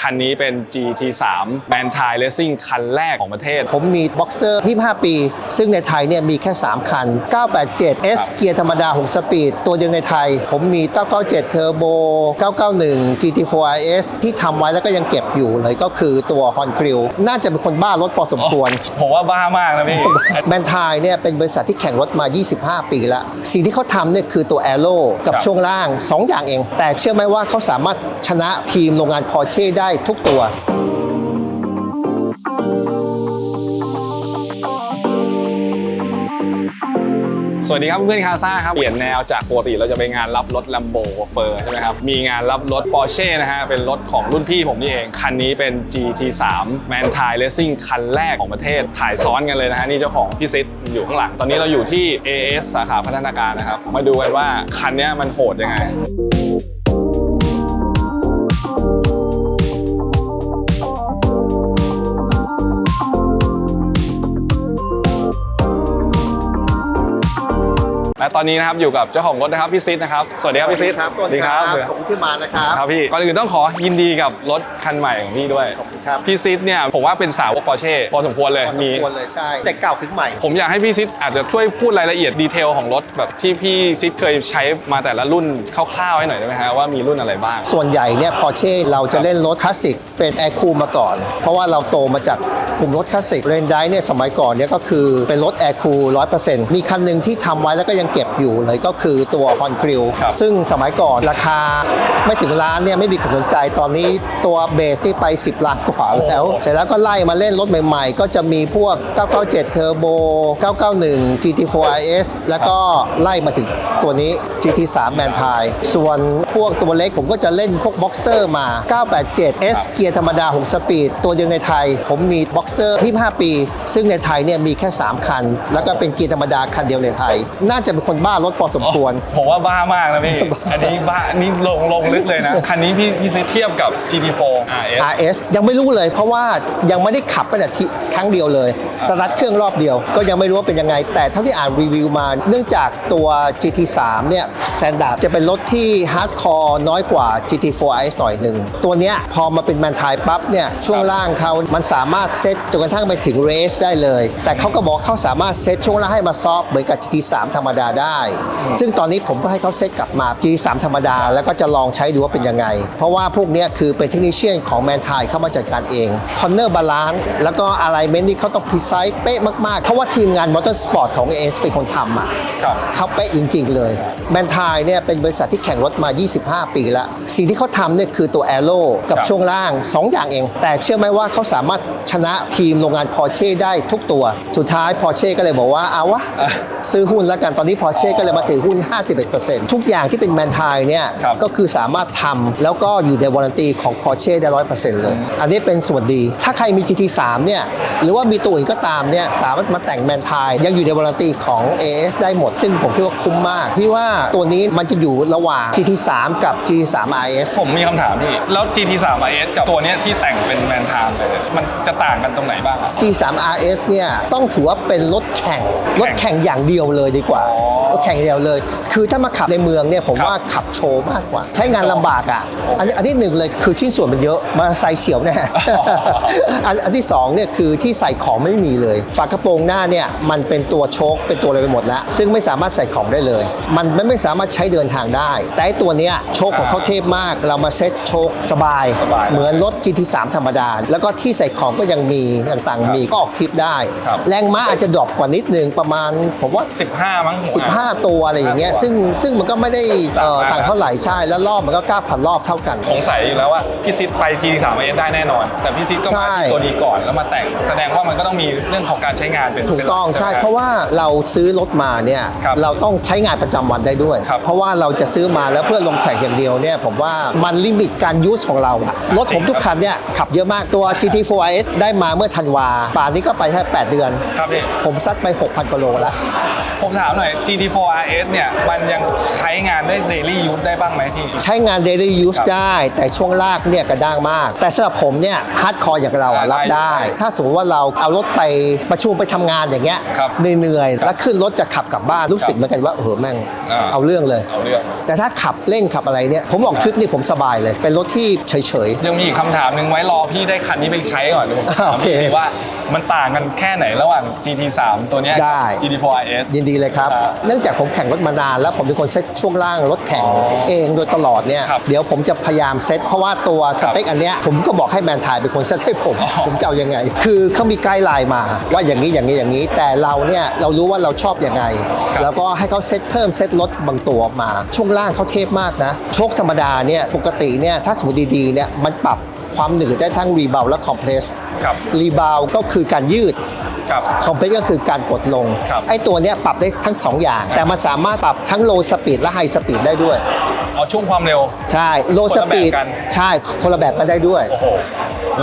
คันนี้เป็น GT3 m a n t i Racing คันแรกของประเทศ ผมมีบ็อกเซอร์25 ปี ซึ่งในไทยเนี่ยมีแค่ 3 คัน 987 S เกียร์ธรรมดา 6 สปีด ตัวเดียวในไทย ผมมี 997 Turbo 991 GT4 RS ที่ทำไว้แล้วก็ยังเก็บอยู่เลยก็คือตัว Hon g r i l l น่าจะเป็นคนบ้ารถพอสมควร ผมว่าบ้ามากนะพี่แมนทายเนี่ยเป็นบริษัทที่แข่งรถมา 25 ปีแล้ว สิ่งที่เขาทำเนี่ยคือตัว a อโ o กับครับช่วงล่าง 2 อย่างเอง แต่เชื่อไหมว่าเขาสามารถชนะทีมโรงงานพอร์เช่ได้ทุกตัวสวัสดีครับเพื่อนคาซ่าครับ เปลี่ยนแนวจากปกติเราจะไปงานรับรถ Lambo เฟอร์ใช่ไหมครับ มีงานรับรถ Porsche นะฮะ เป็นรถของรุ่นพี่ผมนี่เอง คันนี้เป็น GT3 m a n t i Racing คันแรกของประเทศ ถ่ายซ้อนกันเลยนะฮะ นี่เจ้าของพี่ซิดอยู่ข้างหลัง ตอนนี้เราอยู่ที่ AS สาขาพัฒนาการนะครับ มาดูกันว่าคันนี้มันโหดยังไง และตอนนี้นะครับอยู่กับเจ้าของรถนะครับพี่ซิดนะครับสวัสดีครับพี่ซิดครับสวัสดีครับขอบคุณที่มานะครับครับพี่ก่อนอื่นต้องขอยินดีกับรถคันใหม่ของพี่ด้วยขอบคุณครับพี่ซิดเนี่ยผมว่าเป็นสาวกปอร์เช่พอสมควรเลยพอสมมีควรเลยใช่แต่เก่าถึงใหม่ ผมอยากให้พี่ซิดอาจจะช่วยพูดรายละเอียดดีเทลของรถแบบที่พี่ซิดเคยใช้มาแต่ละรุ่นคร่าวๆให้หน่อยได้ไหมฮะว่ามีรุ่นอะไรบ้าง ส่วนใหญ่เนี่ยพอเช่เราจะเล่นรถคลาสสิกเป็นแอร์คูลมาก่อน เพราะว่าเราโตมาจากกลุ่มรถคลาสสิกเรนไดเนี่ยสมัยก่อนเนี่ยก็คือเป็นรถแอร์คูลร้อยเปอร์เซ็นต์มีคันหนึ่งที่ทำไว้แล้วก็ยังเก็บอยู่เลยก็คือตัวฮอนกริลครับซึ่งสมัยก่อนราคาไม่ถึงล้านเนี่ยไม่มีคนสนใจตอนนี้ตัวเบสที่ไป 10 ล้านกว่าแล้วเสร็จแล้วก็ไล่มาเล่นรถใหม่ๆ ก็จะมีพวก 997 Turbo 991 GT4 RS แล้วก็ไล่มาถึงตัวนี้ GT3 m a n t i ส่วนพวกตัวเล็กผมก็จะเล่นพวก Boxer มา 987 S เกียร์ธรรมดา 6 สปีด ตัวเดียวในไทย ผมมี Boxer 25 ปี ซึ่งในไทยเนี่ยมีแค่ 3 คัน แล้วก็เป็นเกียร์ธรรมดาคันเดียวในไทย น่าจะเป็นคนบ้ารถพอสมควร ผมว่าบ้ามากนะพี่ อันนี้บ้าอันนี้ลงลงลึกเลยนะ คันนี้พี่พี่ซิดเทียบกับ GT4 RS RS ยังไม่รู้เลย เพราะว่ายังไม่ได้ขับไปแต่ทีครั้งเดียวเลยสตาร์ทเครื่องรอบเดียว ก็ยังไม่รู้ว่าเป็นยังไง แต่เท่าที่อ่านรีวิวมา เนื่องจากตัว GT3 เนี่ยสแตนดาร์ดจะเป็นรถที่ฮาร์ดคอร์น้อยกว่า GT4 RS หน่อยหนึ่งตัวเนี้ยพอมาเป็นแมนทายปั๊บเนี่ยช่วงล่างเขามันสามารถเซตจนกระทั่งไปถึงเรสได้เลย แต่เขาก็บอกเขาสามารถเซตช่วงล่างให้มาซอฟต์เหมือนกับ GT3 ธรรมดาได้ ซึ่งตอนนี้ผมก็ให้เขาเซตกลับมา GT3 ธรรมดา แล้วก็จะลองใช้ดูว่าเป็นยังไง เพราะว่าพวกเนี้ยคือเป็นเทคนิชเชียนของแมนทายเข้ามาจัดการเองคอนเนอร์บาลานซ์แล้วก็อะไรเมนนี่เขาต้องพ e ไซ s e เป๊ะมากๆ เพราะว่าทีมงานมอเตอร์สปอร์ตของ AS เป็นคนทำอะครับเขาเป๊ะจริง ๆ เลยแมนทายเนี่ยเป็นบริษัทที่แข่งรถมา 25 ปีแล้ว สิ่งที่เขาทำเนี่ยคือตัว a อโ o กับครับช่วงล่าง 2 อย่างเอง แต่เชื่อไหมว่าเขาสามารถชนะทีมโรงงานพอร์เช่ได้ทุกตัว สุดท้ายพอร์เช่ก็เลยบอกว่าเอาวะ ซื้อหุ้นแล้วกันตอนนี้พอร์เช่ก็เลยมาถือหุ้น 51%ทุกอย่างที่เป็นแมนทายเนี่ยครับ ก็คือสามารถทำแล้วก็อยู่ในวารันตีของ Porsche ได้100%เลย อันนี้เป็นส่วนดี ถ้าใครมี GT3 เนี่ยหรือว่ามีตัวอื่นก็ตามเนี่ยสามารถมาแต่งแมนทายยังอยู่ในวารันตีของ AS ได้หมด ซึ่งผมคิดว่าคุ้มมากพี่ว่าตัวนี้มันจะอยู่ระหว่าง GT3 กับ GT3 RS ผมมีคำถามพี่ แล้ว GT3 RS กับตัวเนี้ยที่แต่งเป็นแมนทามเลย มันจะต่างกันตรงไหนบ้างอะ G3 RS เนี่ยต้องถือว่าเป็นรถแข่งรถแข่งอย่างเดียวเลยดีกว่า แข่งอย่างเดียวเลย คือถ้ามาขับในเมืองเนี่ยผมครับว่าขับโชว์มากกว่า ใช้งานลำบากอะอันนี้อันที่หนึ่งเลยคือชิ้นส่วนมันเยอะมาใส่เฉียวแน่อันอันที่สองเนี่ยคือที่ใส่ของไม่มีเลย ฝากระโปรงหน้าเนี่ยมันเป็นตัวโชคเป็นตัวอะไรไปหมดแล้ว ซึ่งไม่สามารถใส่ของได้เลย มันมันไม่สามารถใช้เดินทางได้ แต่ไอ้ตัวเนี้ยโชคของเขาเทพมาก เรามาเซ็ตโชคสบายสบาย เหมือนรถ GT3 ธรรมดา แล้วก็ที่ใส่ของก็ยังมีต่างๆ มีก็ออกทริปได้ครับแรงม้าอาจจะดรอปกว่านิดนึงประมาณผมว่า 15 มั้ง15ตัวอะไรอย่างเงี้ย15ซึ่งซึ่งมันก็ไม่ได้เอ่อต่างมากต่างเท่าไหร่ใช่แล้วรอบมันก็9,000รอบเท่ากัน สงสัยอยู่แล้วว่าพี่ซิดไป GT3 RS ได้แน่นอน แต่พี่ซิดก็ใช่มาที่ตัวนี้ก่อนแล้วมาแต่ง แสดงว่ามันก็ต้องมีเรื่องของการใช้งานเป็นถูกต้องเป็นหลัใช่ไหมเพราะว่าเราซื้อรถมาเนี่ยครับเราต้องใช้งานประจำวันได้ด้วย ครับเพราะว่าเราจะซื้อมาแล้วเพื่อลงแข่งอย่างเดียวเนี่ยผมว่ามันลิมิตการยูสของเราอะรถผมทุกคันเนี่ยขับเยอะมากตัว GT4 RS ได้มาเมื่อธันวาป่านนี้ก็ไปแค่8เดือน ครับพี่ผมซัดไป 6,000กิโลแล้ว ผมถามหน่อย GT4 G4RS เนี่ยมันยังใช้งานได้ daily use ได้บ้างไหมพี่ ใช้งาน daily use ได้ แต่ช่วงลากเนี่ยกระด้างมาก แต่สำหรับผมเนี่ยฮาร์ดคอร์อย่างเราอะรับได้ ถ้าสมมติว่าเราเอารถไปประชุมไปทำงานอย่างเฉครับเหนื่อยๆแล้วขึ้นรถจะขับกลับบ้านรู้สึกเหมือนกันว่าเออแม่งเอาเรื่องเลยเอาเรื่องแต่ถ้าขับเร่งขับอะไรเนี่ยผมออกทริปนี่ผมสบายเลย เป็นรถที่เฉยๆยังมีอีกคำถามหนึ่งไว้รอพี่ได้คันนี้ไปใช้ก่อนเดี๋ยวผมอ่าถามโอเคพี่ว่ามันต่างกันแค่ไหนระหว่าง GT3 ตัวนี้กับได้ GT4 RS ยินดีเลยครับครับเนื่องจากผมแข่งรถมานาน แล้วผมเป็นคนเซ็ตช่วงล่างรถแข่งอ๋อเองโดยตลอดเนี่ยครับเดี๋ยวผมจะพยายามเซ็ตเพราะว่าตัวสเปคอันเนี้ยผมก็บอกให้แมนทายเป็นคนเซ็ตให้ผมอ๋อผมจะเอายังไง คือเขามีไกด์ไลน์มาว่าอย่างนี้อย่างนี้อย่างนี้ แต่เราเนี่ยเรารู้ว่าเราชอบยังไง แล้วก็ให้เขาเซ็ตเพิ่มเซ็ตลดบางตัวมา ช่วงล่างเขาเทพมากนะโชคธรรมดาเนี่ยปกติเนี่ยถ้าสมมติดีๆเนี่ยมันปรับความหนืดได้ทั้งรีบาวและคอมเพรสครับรีบาวก็คือการยืด ครับคอมเพรสก็คือการกดลง ครับไอ้ตัวเนี้ยปรับได้ทั้ง 2 อย่าง แต่มันสามารถปรับทั้งโลสปีดและไฮสปีดได้ด้วย เอาช่วงความเร็ว ใช่โลคนสละแบบปีดกัน ใช่คนละแบบกันได้ด้วย โอ้โห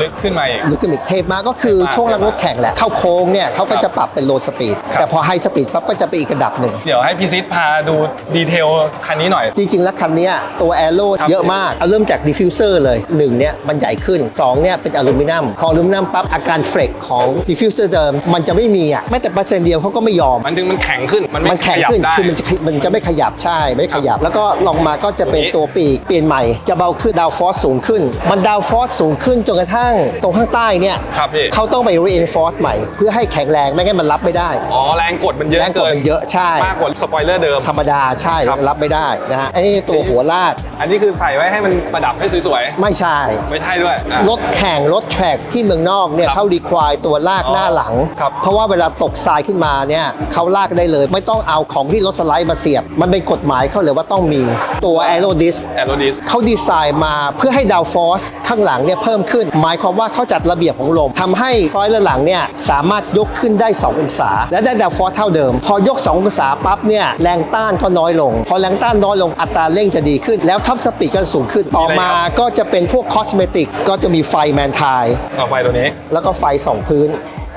ลึกขึ้นมาอีกหรือกิมมิกเทพมากก็คือเทพมากช่วงล่างรถแข่งแหละ เข้าโค้งเนี่ยเขาก็ครับจะปรับเป็นโลสปีดครับแต่พอไฮสปีดปั๊บก็จะไปอีกระดับหนึ่ง เดี๋ยวให้พี่ซิดพาดูดีเทลคันนี้หน่อย จริง ๆ แล้วคันเนี้ยตัวแอโร่ครับเยอะมาก เอาเริ่มจากดิฟฟิวเซอร์เลย1เนี่ยมันใหญ่ขึ้น2เนี่ยเป็นอลูมิเนียม พออลูมิเนียมปั๊บอาการเฟรกของดิฟฟิวเซอร์เดิมมันจะไม่มีอะแม้แต่เปอร์เซ็นต์เดียวเขาก็ไม่ยอม มันถึงมันแข็งขึ้น มันไม่มันแข็งขยับขึ้นได้คือมันจะมันจะไม่ขยับใช่ไม่ขยับ แล้วก็ลองมาก็จะเป็นตรงนี้ตัวปีกเปลี่ยนใหม่จะเบาขึ้นดาวฟอสสูงขึ้น มันดาวฟอสสูงขึ้นจนกระทั่งตรงข้างใต้เนี่ยครับพี่ เขาต้องไป reinforce ใหม่ เพื่อให้แข็งแรงไม่งั้นมันรับไม่ได้ อ๋อแรงกดมันเยอะแรงกดเกินมันเยอะใช่ มากกว่าสปอยเลอร์เดิม ธรรมดาใช่ครับ รับไม่ได้นะฮะไอ้นี่ตัวหัวลากอันนี้คือใส่ไว้ให้มันประดับให้สวยไม่ใช่ ๆ ไม่ใช่ด้วยอะ รถแข่งรถแทร็กที่เมืองนอกเนี่ยครับเขาดีควายตัวลากหน้าหลัง ครับเพราะว่าเวลาตกทรายขึ้นมาเนี่ยเขาลากได้เลย ไม่ต้องเอาของที่รถสไลด์มาเสียบ มันเป็นกฎหมายเขาเลยว่าต้องมีตัวแอโรดิสแอโรดิส เขาดีไซน์มาเพื่อให้ดาวฟอร์สข้างหลังเนี่ยเพิ่มขึ้น หมายความว่าเขาจัดระเบียบของลมทำให้ร้อยละหลังเนี่ยสามารถยกขึ้นได้ 2 องศา และได้ดาวฟอร์สเท่าเดิม พอยก 2 องศาปั๊บเนี่ยแรงต้านก็น้อยลง พอแรงต้านน้อยลงอัตราเร่งจะดีขึ้น แล้วท็อปสปีดก็สูงขึ้นต่อมาก็จะเป็นพวกคอสเมติกก็จะมีไฟแมนทายต่อไปตัวนี้ แล้วก็ไฟสองพื้น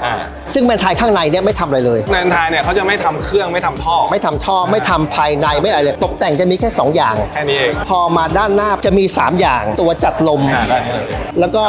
อ่าซึ่งแมนทายข้างในเนี่ยไม่ทำอะไรเลยในไทยเนี่ยเขาจะไม่ทำเครื่องไม่ทำท่อไม่ทำท่อไม่ทำภายในไม่อะไรเลย ตกแต่งจะมีแค่ 2 อย่าง แค่นี้เองพอมาด้านหน้าจะมี 3 อย่าง ตัวจัดลม อ่าได้นี่เลยแล้วก็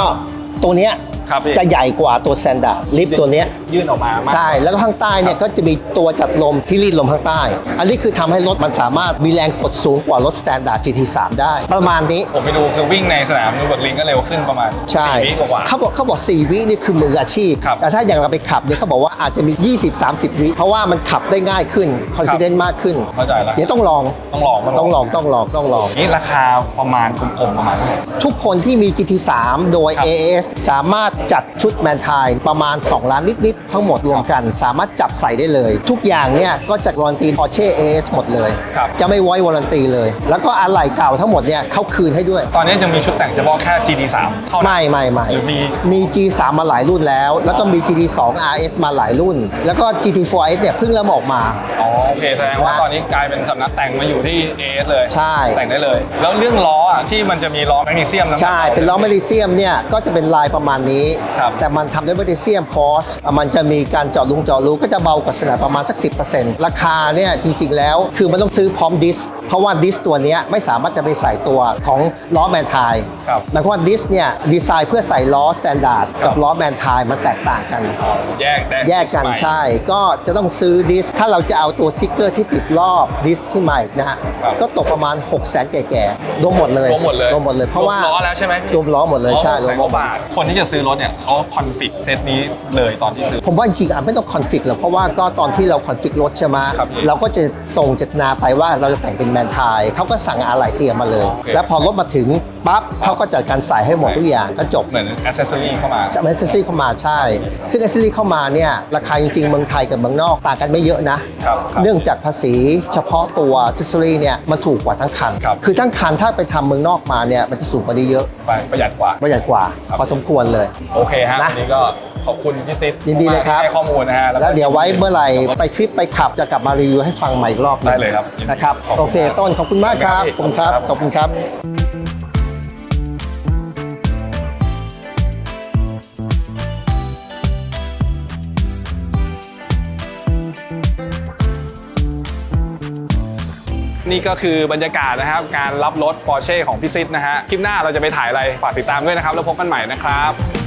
ตัวเนี้ย ครับพี่ จะใหญ่กว่าตัวแซนดาร์ดลิฟต์ตัวเนี้ยยื่นออกมามาก ใช่ แล้วก็ข้างใต้เนี่ยก็จะมีตัวจัดลมที่รีดลมข้างใต้ อันนี้คือทำให้รถมันสามารถมีแรงกดสูงกว่ารถสแตนดาร์ด GT3 ได้ ประมาณนี้ ผมไปดูคือวิ่งในสนามนูเบิร์กลิงก็เร็วขึ้นประมาณใช่สี่วิกว่าเขาบอกเขาบอก 4 วินี่คือมืออาชีพ ครับแต่ถ้าอย่างเราไปขับเนี่ยเขาบอกว่าอาจจะมี 20-30 วิ เพราะว่ามันขับได้ง่ายขึ้นคอนฟิเดนซ์มากขึ้นเข้าใจแล้วเดี๋ยวต้องลองต้องลองต้องลองต้องลองต้องลอง นี่ราคาประมาณกลมๆประมาณเท่าไหร่ ทุกคนที่มี GT3 โดย ครับ AS สามารถจัดชุดแมนทายประมาณ 2 ล้านนิด ๆ ทั้งหมดรวมกันสามารถจับใส่ได้เลย ทุกอย่างเนี่ยก็จากวารันตี Porsche AS หมดเลย ครับ จะไม่ไว้วารันตีเลย แล้วก็อะไหล่เก่าทั้งหมดเนี่ยเขาคืนให้ด้วย ตอนนี้ยังมีชุดแต่งเฉพาะแค่ GT3 เท่านั้น ไม่ไม่ไม่หรือมี มี G3 มาหลายรุ่นแล้ว แล้วก็มี GT2 RS มาหลายรุ่น แล้วก็ GT4 RS เนี่ยเพิ่งเริ่มออกมา อ๋อโอเคแสดงว่านะตอนนี้กลายเป็นสำนักแต่งมาอยู่ที่ AS เลยใช่ แต่งได้เลย แล้วเรื่องล้ออะที่มันจะมีล้อแมกนีเซียมน้ำหนักใช่ เป็นล้อแมกนีเซียมเนี่ยก็จะเป็นลายประมาณนี้ครับแต่มันทำด้วยแมกนีเซียมฟอสมันจะมีการเจาะลุงเจาะรูก็จะเบากว่าสแนดประมาณสัก 10%ราคาเนี่ยจริง ๆ แล้วคือมันต้องซื้อพร้อมดิส เพราะว่าดิสตัวเนี้ยไม่สามารถจะไปใส่ตัวของล้อแมนทายครับหมายความว่าดิสเนี่ยดีไซน์เพื่อใส่ล้อสแตนดาร์ดกับล้อแมนทายมันแตกต่างกันอ๋อแยกได้แยกกันสมัยใช่ ก็จะต้องซื้อดิส ถ้าเราจะเอาตัวซิกเกอร์ที่ติดรอบดิสขึ้นมาอีกนะฮะครับก็ตกประมาณ6 0 0 0 0 0แก่ๆรวมหมดเลยรวมหมดเลยรวมหมดเลยเพราะว่ารวมล้อแล้วใช่ไหมรวมล้อหมดเลยใช่รรววมมหมดบาทคนที่จะซื้อรถเนี่ยเขาคอนฟิกเซตนี้เลยตอนที่ซื้อ ผมว่าจริงๆอะไม่ต้องคอนฟิกหรอกเพราะว่าก็ตอนที่เราคอนฟิกรถใช่ไหมครับพี่เราก็จะส่งเจตนาไปว่าเราจะแต่งเป็นแมนทายเขาก็สั่งอะไรเตรียมมาเลย โอเค แล้วพอรถมาถึง ปั๊บเขาก็จัดการใส่ให้หมดทุกอย่างก็จบเหมือนอ c เซสซอรี่เข้ามาจะแอสเซสซอรี่เข้ามาใช่ ซึ่งแอสเซสซอรี่เข้ามาเนี่ยราคาจริงๆเมืองไทยกับเมืองนอกต่างกันไม่เยอะนะ ครับครับ เนื่องจากภาษีเฉพาะตัวแอสเซสซอรี่เนี่ยมันถูกกว่าทั้งคัน ครับ คือทั้งคันถ้าไปทำเมืองนอกมาเนี่ยมันจะสูงกว่านี้เยอะไปประหยัดกว่า ประหยัดกว่าครับพอสมควรเลย โอเคฮะนะวันนี้ก็ขอบคุณพี่ซิดยินดีเลยครับ ให้ข้อมูลนะฮะแล้วเดี๋ยวไว้เมื่อไหร่ไปทริปไปขับจะกลับมารีวิวให้ฟังใหม่อีกรอบหนึงได้เลยครับนะครับ ขอบคุณโอเคครับต้นขอบคุณมากครับขอบคุณครับ ขอบคุณครับ นี่ก็คือบรรยากาศนะครับ การรับรถ Porsche ของพี่ซิดนะฮะ คลิปหน้าเราจะไปถ่ายอะไร ฝากติดตามด้วยนะครับ แล้วพบกันใหม่นะครับ